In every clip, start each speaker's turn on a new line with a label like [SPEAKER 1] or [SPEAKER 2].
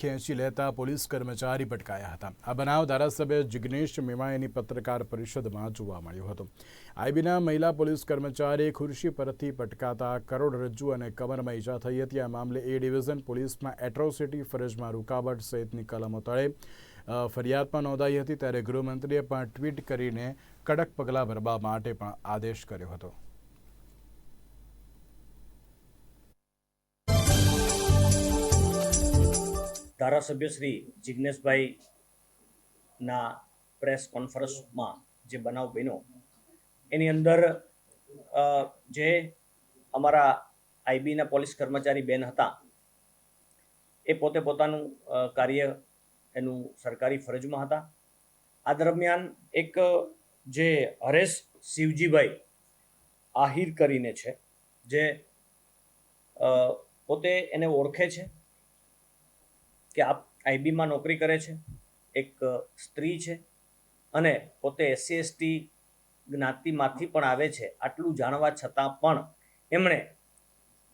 [SPEAKER 1] ખેંચી લેતા પોલીસ કર્મચારી પટકાયા હતા. આ બનાવ ધારાસભ્ય જિગ્નેશ મેવાણીની પત્રકાર પરિષદમાં જોવા મળ્યો હતો. આઈબીના મહિલા પોલીસ કર્મચારી ખુરશી પરથી પટકાતા કરોડરજ્જુ અને કમરમાં ઈજા થઈ હતી. આ મામલે એ ડિવિઝન પોલીસમાં એટ્રોસિટી ફરજમાં રૂકાવટ સહિતની કલમો તળે અ, ફરિયાદ પણ નોંધાઈ હતી. ત્યારે ગૃહમંત્રીએ પણ ટ્વીટ કરીને કડક પગલાં ભરવા માટે પણ આદેશ કર્યો હતો.
[SPEAKER 2] ધારાસભ્ય શ્રી જિજ્ઞેશભાઈના પ્રેસ કોન્ફરન્સમાં જે બનાવ બન્યો, એની અંદર જે અમારા આઈબીના પોલીસ કર્મચારી બેન હતા, એ પોતે પોતાનું કાર્ય એનું સરકારી ફરજમાં હતા. આ દરમિયાન એક, જે હરેશ શિવજીભાઈ આહિર કરીને છે, જે પોતે એને ઓળખે છે. કે આપ આઈબીમાં નોકરી કરે છે, એક સ્ત્રી છે અને પોતે એસસી, એસટી જ્ઞાતિમાંથી પણ આવે છે, આટલું જાણવા છતાં પણ એમણે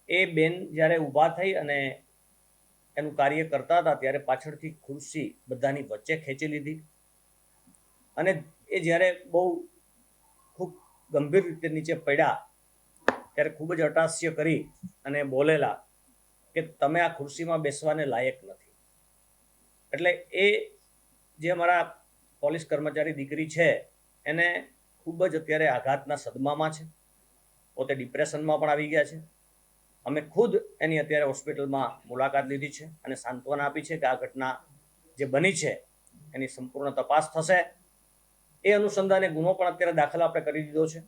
[SPEAKER 2] એ બેન જ્યારે ઊભા થઈ અને એનું કાર્ય કરતા હતા ત્યારે પાછળથી ખુરશી બધાની વચ્ચે ખેંચી લીધી અને એ જ્યારે બહુ ખૂબ ગંભીર રીતે નીચે પડ્યા ત્યારે ખૂબ જ અટાસ્ય કરી અને બોલેલા કે તમે આ ખુરશીમાં બેસવાને લાયક નથી. એટલે એ જે અમારા પોલીસ કર્મચારી દીકરી છે, એને ખૂબ જ અત્યારે આઘાતના સદમામાં છે. પોતે ડિપ્રેશનમાં પણ આવી ગયા છે. અમે ખુદ એની અત્યારે હોસ્પિટલમાં મુલાકાત લીધી છે અને સાંત્વના આપી છે કે આ ઘટના જે બની છે, એની સંપૂર્ણ તપાસ થશે. એ અનુસંધાને ગુનો પણ અત્યારે દાખલ આપણે કરી દીધો છે.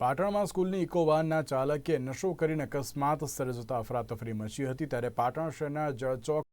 [SPEAKER 1] પાટણમાં સ્કૂલની ઇકો વાનના ચાલકે નશો કરીને અકસ્માત સર્જતા અફરાતફરી મચી હતી, ત્યારે પાટણ શહેરના જળચોક